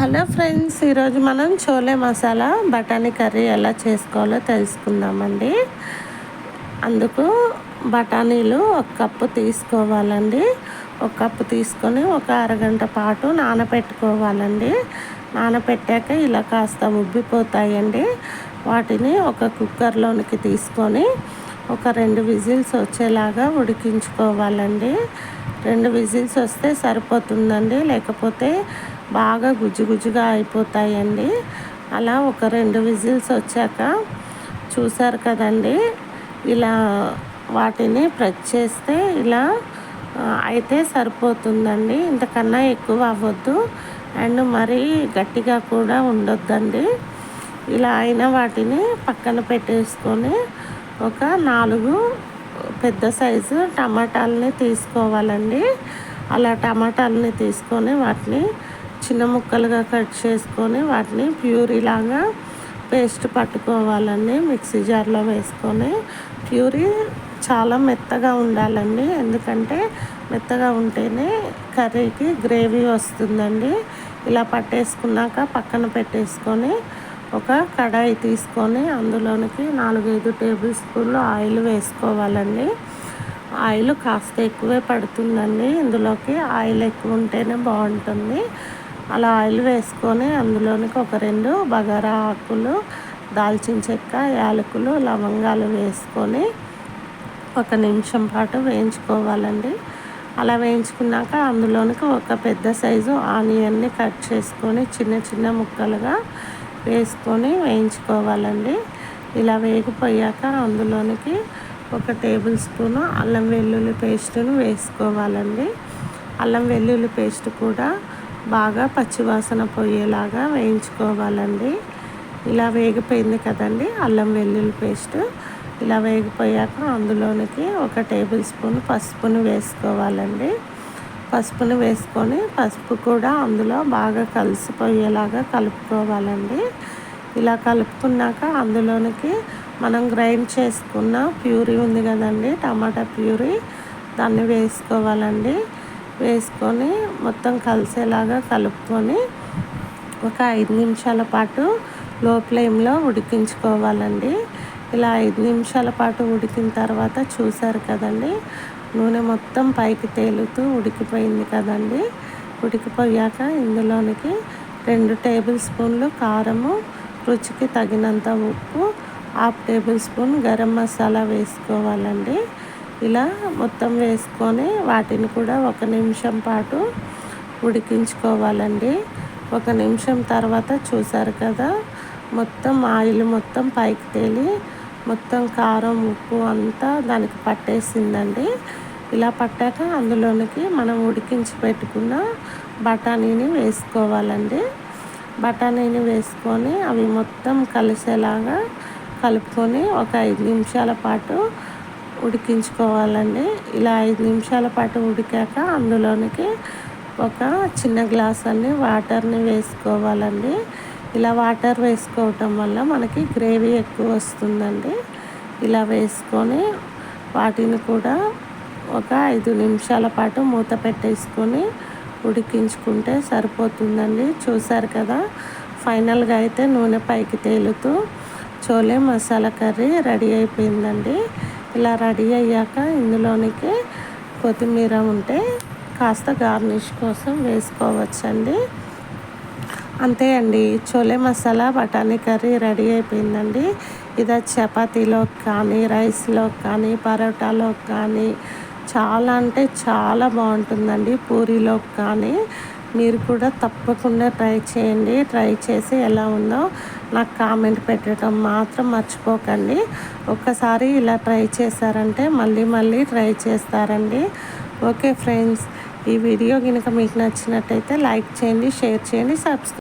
Hello friends ఈరోజు మనం చోలే మసాలా బఠానీ కర్రీ ఎలా చేసుకోవాలో తెలుసుకుందామండి. అందుకు బఠానీలు ఒక కప్పు తీసుకోవాలండి. ఒక కప్పు తీసుకొని ఒక అరగంట పాటు నానబెట్టుకోవాలండి నానబెట్టాక ఇలా కాస్త ఉబ్బిపోతాయండి. వాటిని ఒక కుక్కర్లోనికి తీసుకొని ఒక రెండు విజిల్స్ వచ్చేలాగా ఉడికించుకోవాలండి. రెండు విజిల్స్ వస్తే సరిపోతుందండి. లేకపోతే బాగా గుజ్జుగుజ్జుగా అయిపోతాయండి. అలా ఒక రెండు విజిల్స్ వచ్చాక చూసారు కదండి ఇలా వాటిని ప్రెస్ చేస్తే ఇలా అయితే సరిపోతుందండి. ఇంతకన్నా ఎక్కువ అవ్వద్దు. అండ్ మరీ గట్టిగా కూడా ఉండొద్దండి. ఇలా అయిన వాటిని పక్కన పెట్టేసుకొని ఒక నాలుగు పెద్ద సైజు టమాటాలని తీసుకోవాలండి. అలా టమాటాలని తీసుకొని వాటిని చిన్న ముక్కలుగా కట్ చేసుకొని వాటిని ప్యూరీలాగా పేస్ట్ పట్టుకోవాలండి మిక్సీ జార్లో వేసుకొని. ప్యూరీ చాలా మెత్తగా ఉండాలండి ఎందుకంటే మెత్తగా ఉంటేనే కర్రీకి గ్రేవీ వస్తుందండి. ఇలా పట్టేసుకున్నాక పక్కన పెట్టేసుకొని ఒక కడాయి తీసుకొని అందులోనికి నాలుగైదు టేబుల్ స్పూన్లు ఆయిల్ వేసుకోవాలండి. ఆయిల్ కాస్త ఎక్కువే పడుతుందండి ఇందులోకి ఆయిల్ ఎక్కువ ఉంటేనే బాగుంటుంది. అలా ఆయిల్ వేసుకొని అందులోనికి ఒక రెండు బగారా ఆకులు దాల్చిన చెక్క యాలకులు లవంగాలు వేసుకొని ఒక నిమిషం పాటు వేయించుకోవాలండి. అలా వేయించుకున్నాక అందులోనికి ఒక పెద్ద సైజు ఆనియన్ని కట్ చేసుకొని చిన్న చిన్న ముక్కలుగా వేసుకొని వేయించుకోవాలండి. ఇలా వేగిపోయాక అందులోనికి ఒక టేబుల్ స్పూను అల్లం వెల్లుల్లి పేస్టును వేసుకోవాలండి. అల్లం వెల్లుల్లి పేస్ట్ కూడా బాగా పచ్చివాసన పోయేలాగా వేయించుకోవాలండి. ఇలా వేగిపోయింది కదండి అల్లం వెల్లుల్లి పేస్ట్. ఇలా వేగిపోయాక అందులోనికి ఒక టేబుల్ స్పూన్ పసుపును వేసుకోవాలండి. పసుపును వేసుకొని పసుపు కూడా అందులో బాగా కలిసిపోయేలాగా కలుపుకోవాలండి. ఇలా కలుపుకున్నాక అందులోనికి మనం గ్రైండ్ చేసుకున్న ప్యూరీ ఉంది కదండి టమాటా ప్యూరీ. దాన్ని వేసుకోవాలండి. వేసుకొని మొత్తం కలిసేలాగా కలుపుకొని ఒక ఐదు నిమిషాల పాటు లో ఫ్లేమ్లో ఉడికించుకోవాలండి. ఇలా ఐదు నిమిషాల పాటు ఉడికిన తర్వాత చూసారు కదండి నూనె మొత్తం పైకి తేలుతూ ఉడికిపోయింది కదండి. ఉడికిపోయాక ఇందులోనికి రెండు టేబుల్ స్పూన్లు కారము రుచికి తగినంత ఉప్పు half tablespoon garam masala వేసుకోవాలండి. ఇలా మొత్తం వేసుకొని వాటిని కూడా ఒక నిమిషం పాటు ఉడికించుకోవాలండి. ఒక నిమిషం తర్వాత చూసారు కదా మొత్తం ఆయిల్ మొత్తం పైకి తేలి మొత్తం కారం ఉప్పు అంతా దానికి పట్టేసిందండి. ఇలా పట్టాక అందులోనికి మనం ఉడికించి పెట్టుకున్న బఠానీని వేసుకోవాలండి. బఠానీని వేసుకొని అవి మొత్తం కలిసేలాగా కలుపుకొని ఒక ఐదు నిమిషాల పాటు ఉడికించుకోవాలండి. ఇలా ఐదు నిమిషాల పాటు ఉడికాక అందులోనికి ఒక చిన్న గ్లాస్ అన్ని వాటర్ని వేసుకోవాలండి. ఇలా వాటర్ వేసుకోవటం వల్ల మనకి గ్రేవీ ఎక్కువ వస్తుందండి. ఇలా వేసుకొని వాటిని కూడా ఒక ఐదు నిమిషాల పాటు మూత పెట్టేసుకొని ఉడికించుకుంటే సరిపోతుందండి. చూసారు కదా ఫైనల్గా అయితే నూనె పైకి తేలుతూ చోలే మసాలా కర్రీ రెడీ అయిపోయిందండి. ఇలా రెడీ అయ్యాక ఇందులోనికి కొత్తిమీర ఉంటే కాస్త గార్నిష్ కోసం వేసుకోవచ్చండి. అంతే అండి. చోలే మసాలా బఠానీ కర్రీ రెడీ అయిపోయిందండి. ఇది చపాతీలో కానీ రైస్లో కానీ పరోటాలో కానీ చాలా అంటే చాలా బాగుంటుందండి. పూరీలో కానీ మీరు కూడా తప్పకుండా ట్రై చేయండి. ట్రై చేసి ఎలా ఉందో నాకు కామెంట్ పెట్టడం మాత్రం మర్చిపోకండి. ఒక్కసారి ఇలా ట్రై చేశారంటే మళ్ళీ మళ్ళీ ట్రై చేస్తారండి. ఓకే ఫ్రెండ్స్ ఈ వీడియో కనుక మీకు నచ్చినట్టయితే లైక్ చేయండి షేర్ చేయండి సబ్స్క్రైబ్